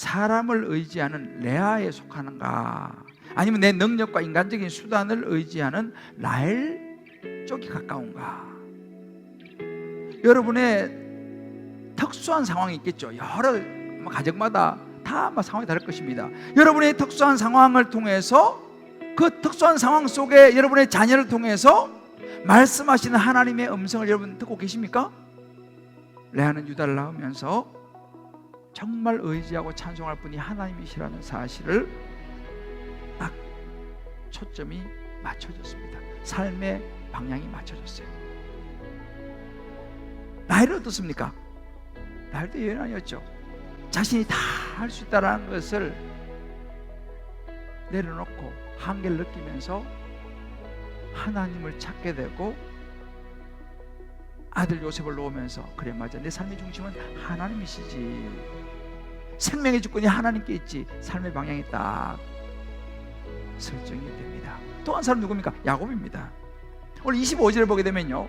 사람을 의지하는 레아에 속하는가? 아니면 내 능력과 인간적인 수단을 의지하는 라헬 쪽이 가까운가? 여러분의 특수한 상황이 있겠죠. 여러 뭐 가정마다 다 아마 상황이 다를 것입니다. 여러분의 특수한 상황을 통해서 그 특수한 상황 속에 여러분의 자녀를 통해서 말씀하시는 하나님의 음성을 여러분 듣고 계십니까? 레아는 유다를 낳으면서 정말 의지하고 찬송할 분이 하나님이시라는 사실을 딱 초점이 맞춰졌습니다. 삶의 방향이 맞춰졌어요. 나이를 어떻습니까? 나이도 여인 아니었죠. 자신이 다 할 수 있다라는 것을 내려놓고 한계를 느끼면서 하나님을 찾게 되고 아들 요셉을 놓으면서 그래 맞아 내 삶의 중심은 하나님이시지 생명의 주권이 하나님께 있지 삶의 방향이 딱 설정이 됩니다. 또 한 사람 누굽니까? 야곱입니다. 오늘 25절을 보게 되면요.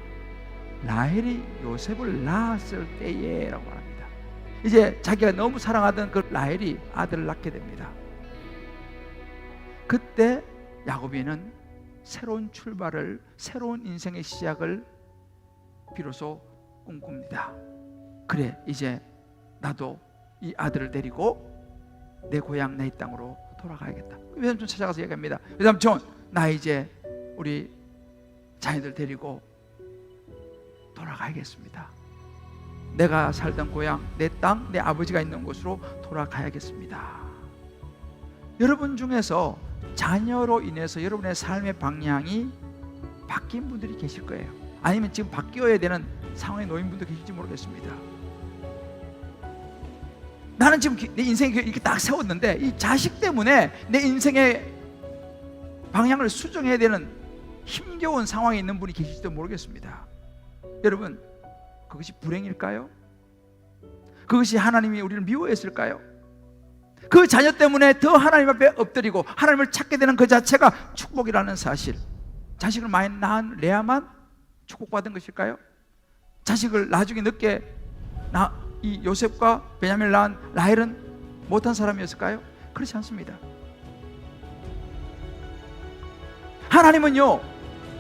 라헬이 요셉을 낳았을 때에라고 합니다. 이제 자기가 너무 사랑하던 그 라헬이 아들을 낳게 됩니다. 그때 야곱이는 새로운 출발을 새로운 인생의 시작을 비로소 꿈꿉니다. 그래 이제 나도 이 아들을 데리고 내 고향 내 땅으로 돌아가야겠다. 외삼촌 찾아가서 얘기합니다. 외삼촌 나 이제 우리 자녀들 데리고 돌아가야겠습니다. 내가 살던 고향 내 땅 내 아버지가 있는 곳으로 돌아가야겠습니다. 여러분 중에서 자녀로 인해서 여러분의 삶의 방향이 바뀐 분들이 계실 거예요. 아니면 지금 바뀌어야 되는 상황에 놓인 분도 계실지 모르겠습니다. 나는 지금 기- 내 인생에 이렇게 딱 세웠는데 이 자식 때문에 내 인생의 방향을 수정해야 되는 힘겨운 상황에 있는 분이 계실지도 모르겠습니다. 여러분, 그것이 불행일까요? 그것이 하나님이 우리를 미워했을까요? 그 자녀 때문에 더 하나님 앞에 엎드리고 하나님을 찾게 되는 그 자체가 축복이라는 사실. 자식을 많이 레아만 축복받은 것일까요? 자식을 나중에 늦게 나, 이 요셉과 베냐민을 낳은 라헬은 못한 사람이었을까요? 그렇지 않습니다. 하나님은요,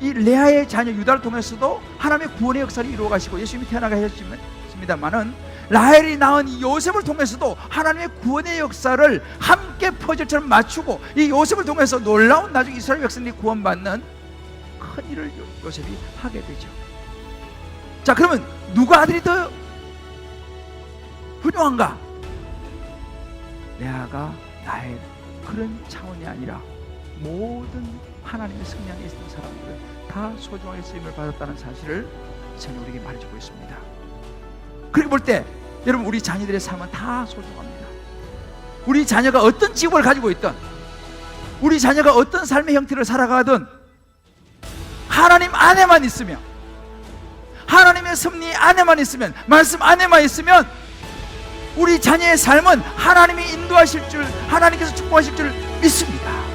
이 레아의 자녀 유다를 통해서도 하나님의 구원의 역사를 이루어 가시고 예수님이 태어나게 하셨습니다만은 라헬이 낳은 이 요셉을 통해서도 하나님의 구원의 역사를 함께 퍼즐처럼 맞추고 이 요셉을 통해서 놀라운 나중에 이스라엘 백성들이 구원받는 큰 일을 요- 요셉이 하게 되죠. 자, 그러면 누가 아들이 더 훌륭한가? 레아가 나의 그런 차원이 아니라 모든 하나님의 성량에 있는 사람들은 다 소중하게 쓰임을 받았다는 사실을 성경 우리에게 말해주고 있습니다. 그렇게 볼 때 여러분 우리 자녀들의 삶은 다 소중합니다. 우리 자녀가 어떤 직업을 가지고 있든 우리 자녀가 어떤 삶의 형태를 살아가든 하나님 안에만 있으면 하나님의 섭리 안에만 있으면 말씀 안에만 있으면 우리 자녀의 삶은 하나님이 인도하실 줄 하나님께서 축복하실 줄 믿습니다.